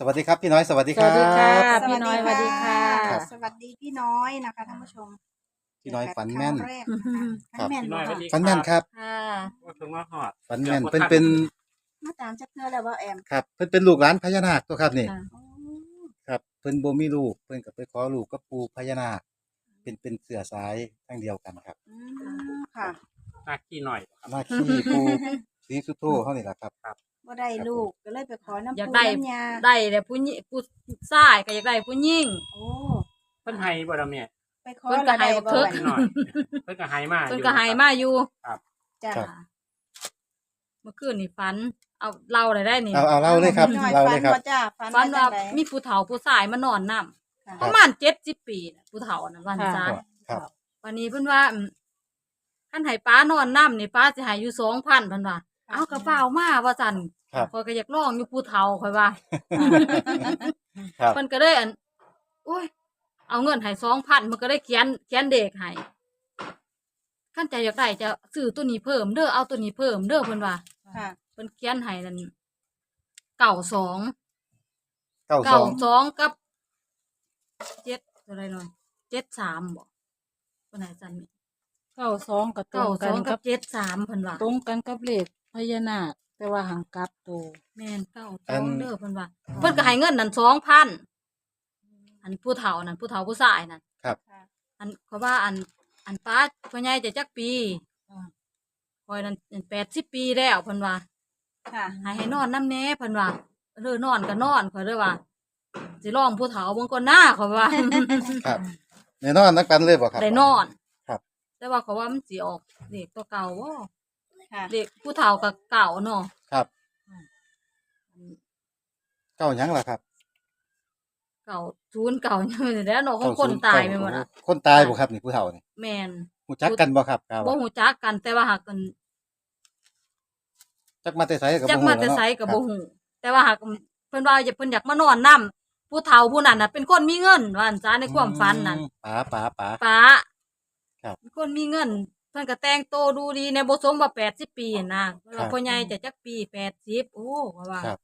สวัสดีครับพี่น้อยสวัสดีคสวัรัสดีค่ะบพี่น้อยสวัสดีค่ะครับสวัสดีพี่น้อยนะคะท่านผู้ชมพี่น้อยฝันแม่น ครั้งรกนะคะฝันแม่นพี่น้อยสวัสดี ฝันแม่นครับค่ะว่าถึงว่าหอด ฝันแม่นเป็นเป็นมาตามจักเทื่อแล้วว่าแอมครับเพิ่นเป็นลูกหลานพญานาคตัวครับนี่ค่ะโอ้ครับเพิ่นบ่มีลูกเพิ่นก็ไปขอลูกกับปู่พญานาค เป็นเป็นเสือสายทั้งเดียวกันครับอืมค่ะหน้าขี้หน่อยครับหน้าขี้ปู่ศรีสุโธเฮานี่ล่ะครับว่าได้ลูกก็เลยไปขอน้ำอยากปูได้ น้ำยาได้แต่ผู้หญิงผู้ชายก็อยากได้ผู้หญิง โอ้เพิ่นให้บ่ล่ะแม่ไปขอเพิ่นก็ให้แล้วบักเทิกได้ขี้หน่อยเพิ่นก็ให้มาเพิ่นก็ให้มาอยู่จ้ะ ครับ เมื่อคืนนี่ฝัน เอาเล่าได้ได้นี่เอาเอาเล่าเลยครับพี่น้อยเล่าฝัเลนยครับว่าจ้าฝันฝันว่าจังใดมีผู้เฒ่าผู้ชายมานอนนํค่ะประมาณ70ปีน่ะผู้เฒ่าน่ะวันจ้าครับ วันนี้เพิ่นว่าอืมคันให้ป้านอนนํนี่ป้าสิให้อยู่2,000เพิ่นว่า เอากระเป๋ามาว่าซั่นครับข้อยก็อยากลองอยู่ผู้เฒ่าข่อยว่าครับเพิ่นก็เลยอันโอ้ย เอาเงินให้สองพันมันก็ได้เขียนเขียนเด็กให้ขั้นใจอยากได้จะซื้อตัวนี้เพิ่มเด้อเอาตัวนี้เพิ่มเด้อเพิ่นว่าค่ะเพิ่นเขียนให้นั่นเก่าสองเก้าสเก่าองสองกับเจ็ดอะไรหน่อยเจ็ดสามบ่เพิ่นให้จันนี่เก้าสองกับตรเก่างสกัอนงกักับบเจ็ดสามเพิ่นว่าตรงกันกับเลข พญานาคแต่ว่าหางกลับตัวแม่นเก่าสองเด้อเพิ่นว่าเพิ่นก็ให้เงินนั่นสองพันอันผู้เฒ่านั่นผู้เฒ่าผู้ชายนั่นครับ อันเขาว่าอันอันป้าพ่อใหญ่จะจักปีคอยนั่นแปดสิบปีแล้วเพิ่นว่าค่ะให้ให้นอนน้ำแหน่เพิ่นว่าเออนอนก็นอนข่อยเลยว่าสิลองผู้เฒ่าเบิ่งก่อนหน้าข่อยว่า ครับแน่นอนนักกันเลยบ่ครับได้นอน ครับ แต่ว่าเขาว่ามันสิออกเด็กตัวเก่าบ่ ค่ะเด็กผู้เฒ่าก็เก่าเนาะครับ เก้าหยังล่ะครับเก่าศูนย์เก่ายังไม่ได้แล้วเนาะของคนตายไปหมดอะ คนตายบ่ครับนี่ผู้เฒ่านี่แม่นฮู้จักกันบ่ครับครับบ่ฮู้จักกันแต่ว่าหากกันจักมาแต่ไสก็บ่จักฮู้มาแล้วแต่เนาะไสก็ครับ่ฮู้แต่ว่าหากเพิ่นว่าอย่าเพิ่นอยากมานอนนํผู้เฒ่าผู้นั้นน่ะเป็นคนมีเงินว่าอันจ้าในความฝันนั่นอืมป๋าป๋าป๋าป้าครับเป็นคนมีเงิน เพิ่นก็แต่งโตวดูดีในบ่สมว่า80ปีหั่นนะเพิ่นว่าพ่อใหญ่จะจักปี80โอ้ว่าว่าครับ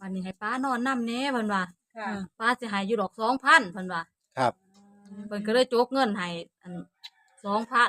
วันนี้ให้ป้านอนนํแหน่เพิ่นว่าค่ะป้าสิให้อยู่ดอก2,000เพิ่นว่าครับ เพิ่นก็เลยโจกเงินให้อัน2,000ครับ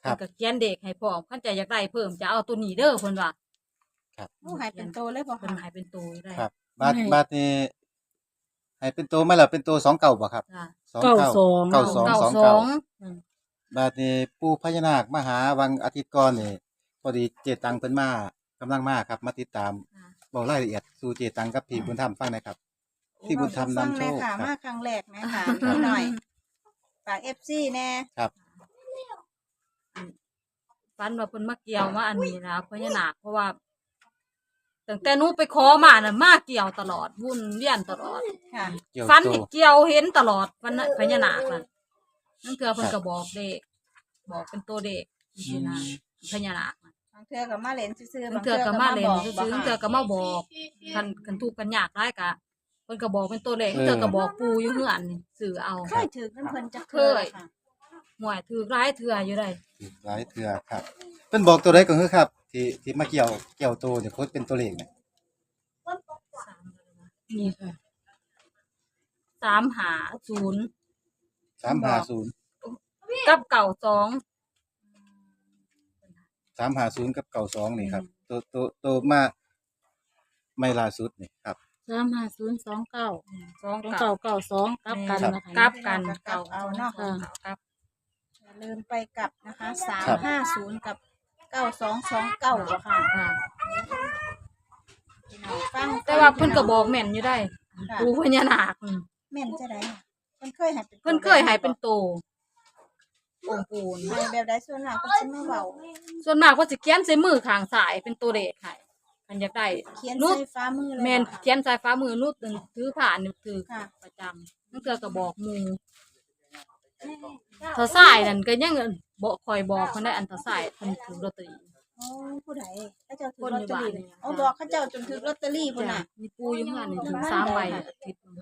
เพิ่นก็เขียนเด็กให้พร้อมคันใจอยากได้เพิ่มจะเอาตัวนี้เด้อเพิ่นว่าโอ้ใหายเป็นโตเลยบ่เพิ่นค่ะให้เป็นตัวได้ครับ บาทบาทนี้ให้เป็นตัวมาแล้วเป็นตัวสองเก่าบ่ครับจ้ะสองเก้าเก่าสองเก้าสอง เก้าสองสเก่าอง บาทนี้ปู่พญานาคมาหาวังอาทิตย์ก่อนนี่พอดีเจตังเพิ่นมากำลังมาครับ มาติดตามค่ะ บอกรายละเอียดสู่เจตังกับพี่บุญธรรมฟังหนะครับ ที่บุญธรรมนำโชคฟังเลยค่ะครัมาบครั้งแรกนะคะพี่หน่อยฝากเอฟซีแน่ครับฝันว่าเพิ่นมาเกี่ยวมาอันนี้นะพญานาคเพราะว่าตั้งแต่หนูไปขอมาน่ะมาเกี่ยวตลอด วุ่นเวียนตลอดค่ะ เกี่ยวฝันโตนี่เกี่ยวเห็นตลอดวันนั้นพญานาคนั่น นั่นคือเพิ่นก็บอกเด็กบอกเป็นตัวเด็กนี่นะพญานาคน่ะบางเทื่อกับมาเล่นซื่อๆบางเทื่อก็มาเล่นบอกซื้อบ่ๆบางค่ะเทื่อก็มาบอกคันคันทุกข์กันยากหลายกะเพิ่นก็บอกเป็นตัวเลขบางเทื่อก็บอกปูอยู่เฮือนนี่สื่อเอา เคยถือน้ำเพิ่นจักเคย ค่ะหวยถือหลายเทื่ออยู่ได้อีกหลายเทื่อครับเพิ่นบอกตัวใดก็คือครับ ที่ที่มาเกี่ยวเกี่ยวโตเนี่ยโคตรเป็นตัวเลขเนี่ยนี่ค่ะสามหาศูนย์ 350กับเก่าสอง350กับ92นี่ครับตัวตัวตัวมาไม่ล่าสุดนี่ครับ สามห้าศูนย์สองเก้าสองสองเก่าเก้าเก้าสองกลับกันนะคะกลับกันกลับเอาเนาะค่ะกลับ อย่าลืมไปกลับนะคะสามครับห้าศูนย์กับเก้าสองสองเก้าอะค่ะค่ะพี่น้องฟังแต่ว่าเพิ่นก็บอกแม่นอยู่ได้ค่ะปูพญานาคอืมแม่นจะได้เพิ่นเคยใหายเป็นเพิ่นเคยใหายเป็นโตองค์ปูนใหายแบบใดส่วนมากเพิ่นสิมาเว้าส่วนมากว่าสิเขียนใส่มือข้างซ้ายเป็นตัวเลขให้คันอยากได้เขียนนุดใส่ฟ้ามือเลยแม่นบ่ค่ะ เขียนใส่ฟ้ามือนุดถือผ่านนี่ถือค่ะ ประจำนั่นเทื่อก็บอกหมู่ถ้าสายนั่นก็ยังบ่คอยบอกคนได้อันถ้าสายเพิ่นถือลอตเตอรี่ โอ้ผู้ใดเขาเจ้าถือคนลออยู่ตเตอรี่บ้านนี่โอ้บอกเขาเจ้าจนถือลอตเตอรี่พุ่นจ้ะน่ะ มีปูอยู่ข้างนี่ถึงสามใบอาทิตย์หนึ่ง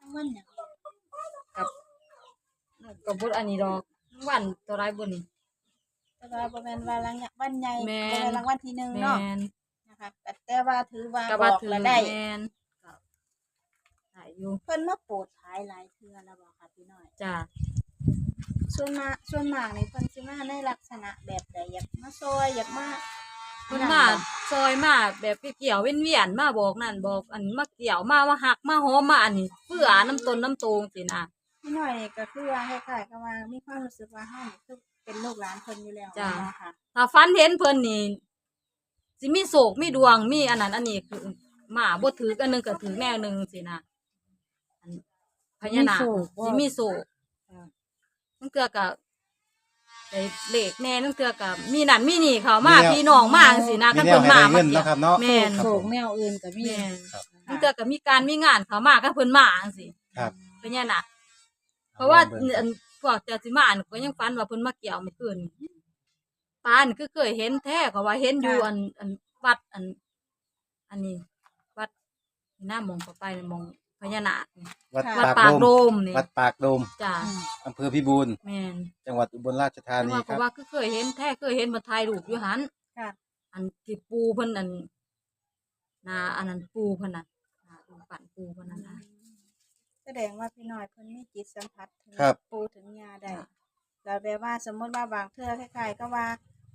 ทั้งวันเนี่ย กับบุอันนี้ดอกวันตัวไรบุนี่แต่ว่าบ่แม่นว่ารังวันใหญ่แม่นบ่แม่นรางวัลที่หนึ่งแมเนาะนนะคะแต่แต่ว่าถือว่ากับบว่าอกถือแล้วแมได้นอยู่เพิ่นมาโปรดท้ายหลายเทื่อแล้วบ่ค่ะพี่น้อย จ้าส่วนมากส่วนมากนี่เพิ่นสิมาในลักษณะแบบใดอยากมาซอยอยากมาเพิ่นมาซอยมาแบบเกี่ยวๆเวียนๆมาบอกนั่นบอกอันมาเกี่ยวมามาหักมาหอมมาอันนี้เพื่อน้ำตนน้ำโตงสินะ พี่น้อยนี่ก็คือว่าคล้ายๆกับว่ามีความรู้สึกว่าเฮานี่คือเป็นลูกหลานเพิ่นอยู่แล้วจ้ะ เนาะค่ะ ถ้าฟันเห็นเพิ่นนี่สิมีโศกมีดวงมีอันนั้นอันนี้คือมาบ่ถือกันหนึงก็ถือแนวหนึงสินะอันพญานาคสิมีโศกนั่นเกือกับไอ้เหล็กแน่นั่นเกือกับมีนั่นมีนี่เขามามีแนว พี่น้องมาจังซี่นะมีกันแนเพิ่วนให้มาได้มาเงินเกี่ยวเนาะครับเนาะ แม่นโศกแนวอื่นก็มีแม่นครับ นั่นเกือกับมีการมีงานเขามากันเพิ่นมาจังซี่ครับ พญานาค เพราะว่าอบิ่งอันพวกเจ้าสิมาอันก็ยังฝันว่าเพิ่นมาเกี่ยวเมื่อคืนปานคือเคยเห็นแท้ก็ว่าเห็นอยู่อันอันวัดอัน อันนี้ วัดหน้ามองเข้าไปน่ะมองพญานาคนี่ วัดวัดปาปากกโดโดมมนี่วัดปากโดมจ้าอำเภอพิบูลแม่นจังหวัดอุบลราชธาแต่นีว่าคเพรับราะว่าคือเคยเห็นแท้เคยเห็นมาถ่ายรูปอยู่หันค่ะ อันที่ปูเพิ่นอันนาอันนั้นปูเพิ่นน่ะนาดูปั่นปูเพิ่นนั่นนะ แสดงว่าพี่น้อยเพิ่นมีจิตสัมผัสถึงครับ ปูถึงยาได้แล้วแบบว่าสมมุติว่าบางเทื่อคล้ายๆก็ว่า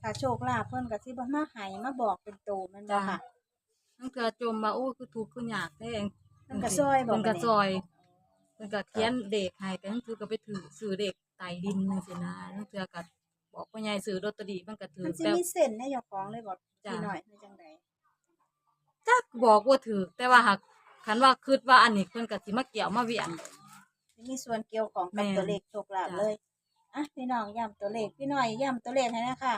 ถ้าโชคลาภเพิ่นก็สิบ่มาให้มาบอกเป็นโตแม่นบ่ค่ะนั่นคือจมว่าโอ้คือทุกข์คือยากแท้เพิ่นก็ซอยบ่เพิ่นก็บัดนี้ซอยเพิ่นก็เขียนเด็กให้ก็นั่นคือก็ไปถือซื้อเด็กไต่ดินจังซี่นะนั่นคือก็บอกว่าใหญ่ซื้อลอตเตอรี่มันก็ถือมันสิแต่ มีเส้นในเจ้าของเลยบ่จ้ะ พี่น้อยคือจังไดจักบอกว่าถือแต่ว่าหาก คันว่าคิดว่าอันนี้เพิ่นก็สิมาเกี่ยวมาเวียนสิมีส่วนเกี่ยวของกับแม่น ตัวเลขโชคลาภจ้ะเลยอะพี่น้องย้ำตัวเลขพี่น้อยย้ำตัวเลขให้นะคะ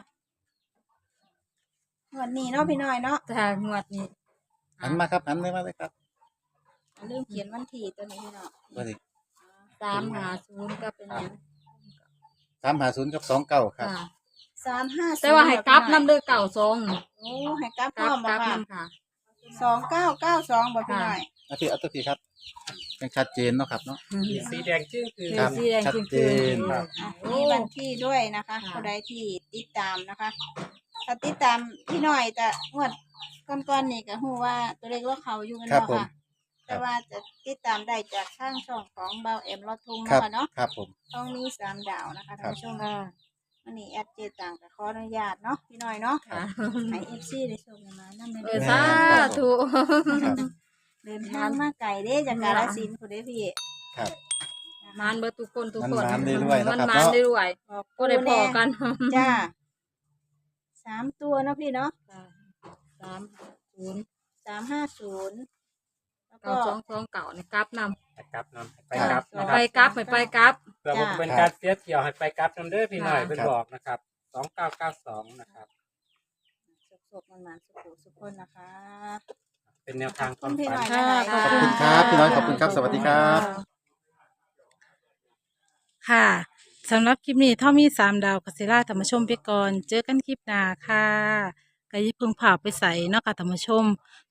งวันนี้เนาะพี่น้อยเนาะแต่งวดนี้หันมาครับหันเลยมาเลยครับอย่าลืมเขียนวันที่ตัวนี้พี่น้องว่าดิสามหาศูนย์ก็เป็นหยังสามหาศูนย์กับสองเก้าครับ ค่ะ สามห้าแต่ว่าให้กลับน้ำเด้อเก่าซองโอ้ให้กลับพกลัร้บอมกบ่ลับค่ะน้ำค่ะ สองเก้าเก้าสองบ่พี่น้อย อาทิตย์อาทิตย์ครับยังชัดเจนเนาะครับเนาะ สีแดงจึ้งคือ ครับสีแดงชัดจึงเจคืนครับ อะมีวันที่ด้วยนะคะค่ะ ผู้ใดที่ติดตามนะคะ ถ้าติดตามพี่น้อยจะงวดก้อนๆนี่ก็ฮู้ว่าตัวเลขว่าเขาอยู่กันครับเนาะผม ค่ะ แต่ว่าจะติดตามได้จากทางช่องของเบาเอ็มรถทุงครับเนาะค่ะเนาะครับผม ต้องมีสามดาวนะคะครัท่านบ ผู้ชมวันนี้แอดเจต่างกับขออนุญาตเนาะพี่น้อยเนาะค่ะให้เอฟซีได้ชมกันมานั่นเอเลอยสาธุ ครับ เดินทางมาไกลเด้จากกาลสินธุ์คุณเด้พี่ครับ มานเบิดทุกคนทุกคนมันมานได้ด้วยมันนะครับมานเนาะได้ด้วยบอกก็ได้พอกันจ้าสามตัวเนาะพี่เนาะสามศูนย์สามห้าศูนย์แล้วเก้าก็สองสองเก่าในกลับนไปกลับนำ ไปกลับำนะคไปรับกลับไปไปกลับเพื่อบ่เป็นการเสียเที่ยวให้ไปกลับนำเด้อพี่หน่อยเพิ่นบอกนะครับสองเก้าเก้าสองนะครับ สุกๆมันมาสุขุสุขคนนะคะ เป็นแนวทางความพี่ฝันหน่อยค่ะนะคะขอบคุณครับพี่น้อยขอบคุณครับสวัสดีครับ ค่ะสำหรับคลิปนี้เท่ามีสามดาวกัสิล่าธรรมชมไปก่อนเจอกันคลิปหน้าค่ะกายิพึงผ่าไปใส่เนาะค่ะธรรมชม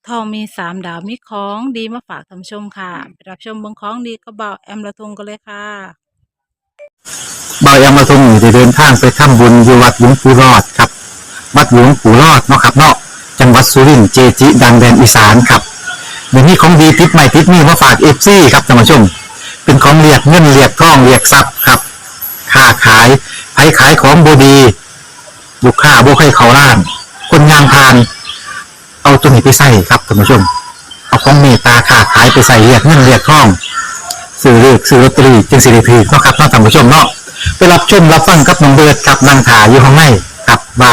ทองมีสามดาวมีของดีมาฝากธรรมชมค่ะไปรับชมเบงของดีก็เบาแอมละทงกันเลยค่ะบายามาทรงอยู่ได้เดินทางไปทำบุญอยู่วัดหลวงปู่รอดครับ วัดหลวงปู่รอดเนาะครับเนาะจั งหวัดสุรินทร์เจจิดังแดนอีสานครับเดี๋ยวนี้ของดีติดใหม่ติดนี่มาฝากเอฟซีครับท่านผู้ชม เป็นของเรียกเงินเรียกทองเรียกทรัพย์ครับค้าขายไผขายของบดีลูกค้าบ่ให้เขาล้าน คนงานพาน เอาตัวนี้ไปใส่ครับท่านผู้ชม เอาของเมตตาค้าขายไปใส่เรียกเงินเรียกทองซื้อเลขซื้อลอตเตอรี่จึงสิริพีเนาะครับท่านผู้ชมเนาะไปรับชมรับฟังกับน้องเบิร์ดกับนางถาอยู่ข้างในกับว่า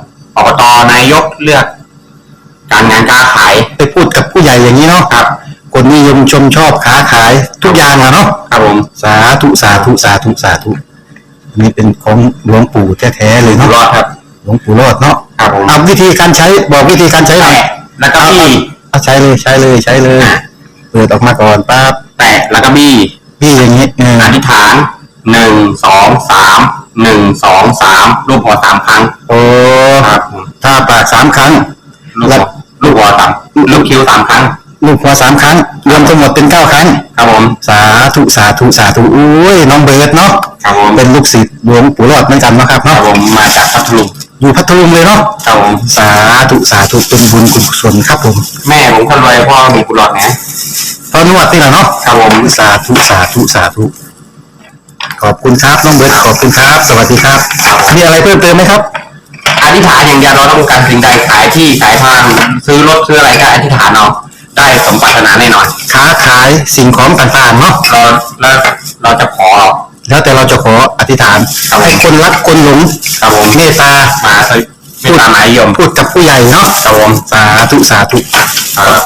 อบตนายกเลือก การงานการขายไปพูดกับผู้ใหญ่อย่างนี้เนาะครับ คนนิยมชมชอบค้าขายทุกอย่างอะเนาะครับผมสาธุสาธุสาธุสาธุอันนี้เป็นของหลวงปู่แท้ๆเลยอยู่เนาะรอดครับ หลวงปู่รอดเนาะครับผมเอาวิธีการใช้บอกวิธีการใช้หน่อยแตะแล้วก็บี้เอาใช้เลยใช้เลยใช้เลยเปิดออกมาก่อนปั๊บแตะแล้วก็บี้พี่อย่างนี้เอออธิษฐานหนึ่งสองสาม หนึ่งสองสามรูปหัวสามครั้งโอ้ครับผมถ้าปากสามครั้ง ลูกหัวลูกหัวสามลูกคิ้วสามครั้ง ลูกหัวสามครั้ง รวมทั้งหมดเป็นเก้าครั้ง ครับผม สาธุสาธุสาธุอุ้ยน้องเบิร์ดเนาะครับผมเป็นลูกศิษย์หลวงปู่รอดเหมือนกันเนาะครับครับเนาะผมมาจากพัทลุงอยู่พัทลุงเลยเนาะครับผมสาธุสาธุเป็นบุญกุศลครับผมแม่ผมคนรวยพ่อมีกุหลาบนะตอนนวดนี่แหละเนาะครับผมสาธุสาธุสาธุ ขอบคุณครับน้องเบิร์ดขอบคุณครับ สวัสดีครับ มีอะไรเพิ่มเติมไหมครับ อธิษฐานอย่างเดียวเราต้องการสิ่งใดขายที่ขายทางซื้อรถซื้ออะไรก็อธิษฐานเอาได้สมปรารถนาแน่นอนค้าขายสิ่งของต่างๆเนาะเราแล้วเราจะขอ แล้วแต่เราจะขออธิษฐานครับผม ให้คนรักคนหลงครับผมเมตตามาสวิไม่ตามหมายยมพูดกับผู้ใหญ่เนาะครับผม สาธุสาธุ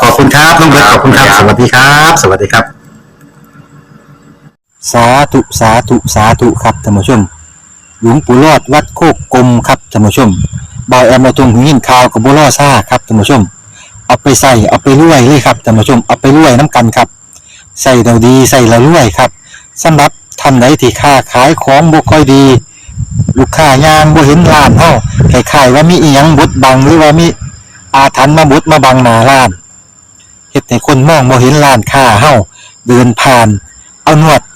ขอบคุณครับน้องเบิร์ตขอบคุณครับ สวัสดีครับ สวัสดีครับ สาธุสาธุสาธุครับท่านผู้ชม หลวงปู่รอดวัดโคกกลมครับท่านผู้ชมบอยแอมมาตรงหินข่าวกับบัวล่อซ่าครับท่านผู้ชม เอาไปใส่เอาไปรวยเลยครับท่านผู้ชมเอาไปรวยน้ำกันครับใส่เราดีใส่เรารวยครับสำหรับท่านใดที่ค้าขายของบ่ค่อยดี ลูกค้ายางบ่เห็นร้านเฮาคล้ายๆว่ามีอีหยังบดบังหรือว่ามีอาถรรพ์มาบดมาบังหน้าร้านเฮ็ดให้คนมองบ่เห็นร้านค้าเฮาเดินผ่าน เอานวด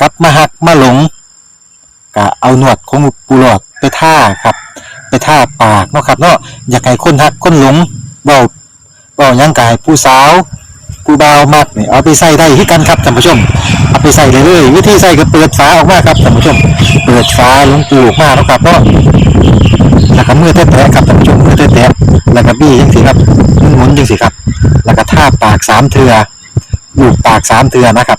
กลับมาหักมาหลงก็เอาหนวดของปูหลอดไปท่าครับ ไปท่าปากเนาะครับเนาะอยากให้คนหักคนหลงเบาเบายังกายผู้สาวผู้บ่ามักเนี่ยเอาไปใส่ได้ที่กันครับท่านผู้ชม เอาไปใส่เลยเลยวิธีใส่ก็เปิดฝาออกมาครับท่านผู้ชม เปิดฝาลงปูออกมาเนาะครับเนาะแล้วก็มือแตะๆครับท่านผู้ชมมือแตะๆแล้วก็บี้จังสิครับหมุนๆจังสิครับ แล้วก็ท่าปากสามเทือลูบปากสามเทือนะครับ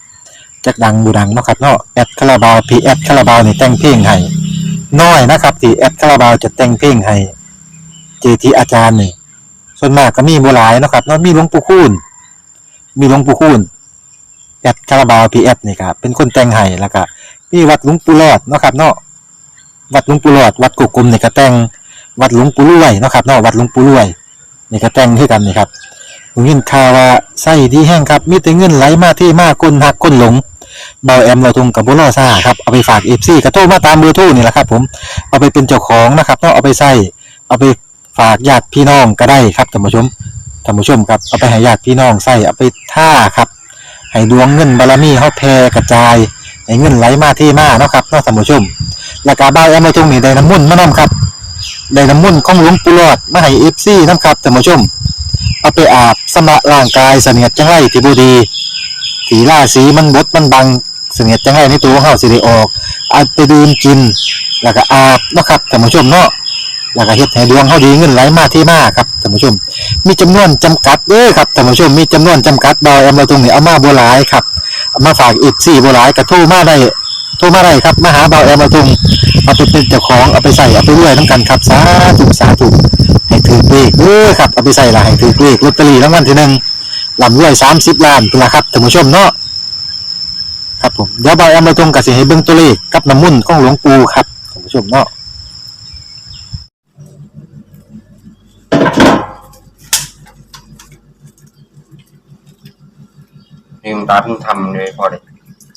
จักดังบูดังเนาะครับเนาะแอดคาราบาวพีแอดคาราบาวนี่แต่งเพลงให้น้อยนะครับที่แอดคาราบาวจะแต่งเพลงให้เจทีอาจารย์นี่ส่วนมากก็มีบ่หลายเนาะครับเนาะมีหลวงปู่คูณมีหลวงปู่คูณแอดคาราบาวพีแอดนี่ครับเป็นคนแต่งให้แล้วก็มีวัดหลวงปู่รอดเนาะครับเนาะวัดหลวงปู่รอดวัดกุกกลมนี่ก็แต่งวัดหลวงปู่รวยเนาะครับเนาะวัดหลวงปู่รวยนี่ก็แต่งคือกันนี่ครับ ผมยินข่าว่าไส้ดีแห้งครับมีแต่เงินไหลมาที่มากคนหักคนหลงเบาแอมเราทงกับบุรอซ่าครับเอาไปฝากเอฟซีกระโทรมาตามเบอร์โทรนี่แหละครับ ผมเอาไปเป็นเจ้าของนะครับต้องเอาไปใส่เอาไปฝากญาติพี่น้องก็ได้ครับท่านผู้ชมท่านผู้ชมครับเอาไปให้ญาติพี่น้องใส่เอาไปท่าครับให้ดวงเงินบารมีเฮาแผ่กระจายให้เงินไหลมาที่มาเนาะครับเนาะท่านผู้ชมแล้วก็เบาแอมเราทงนี่ได้น้ำมุ่นมานํครับได้น้ำมุ่นของหลวงปู่หลอดมาให้เอฟซีนํครับท่านผู้ชม เอาไปอาบสำระร่างกายเสนียดจังไรที่บูดีสีล่าสีมันบดมันบังเสนียดจังไรในตัวเขาสิได้ออกอาจไปดื่มกิน แล้วก็อาบนะครับท่านผู้ชมเนาะแล้วก็เฮ็ดให้ดวงเขาดีเงินไหลมาที่มาครับท่านผู้ชม มีจำนวนจำกัดเด้อครับท่านผู้ชมมีจำนวนจำกัดดอยเอามาตรงนี้เอามาบัวหลายครับเอามาฝากอีกสี่บัวหลายก็โทรมาได้ ทรมาได้ครับมาหาเบาแอมมาตรงเอาไปเป็นเจ้าของเอาไปใส่เอาไปรวยน้ำกันครับสาธุสาธุให้ถือเลขเด้อครับเอาไปใส่ละให้ถือเลขลอตเตอรี่รางวัลที่หนึ่งลำรวยสามสิบล้านเป็นละครับท่านผู้ชมเนาะครับผมเดี๋ยวบอยเอามาตรงกับสิให้เบิ่งตัวเลขกับน้ำมุ่นของหลวงปู่ครับท่านผู้ชมเนาะลืมตาเพิ่งทำเลยพอเลย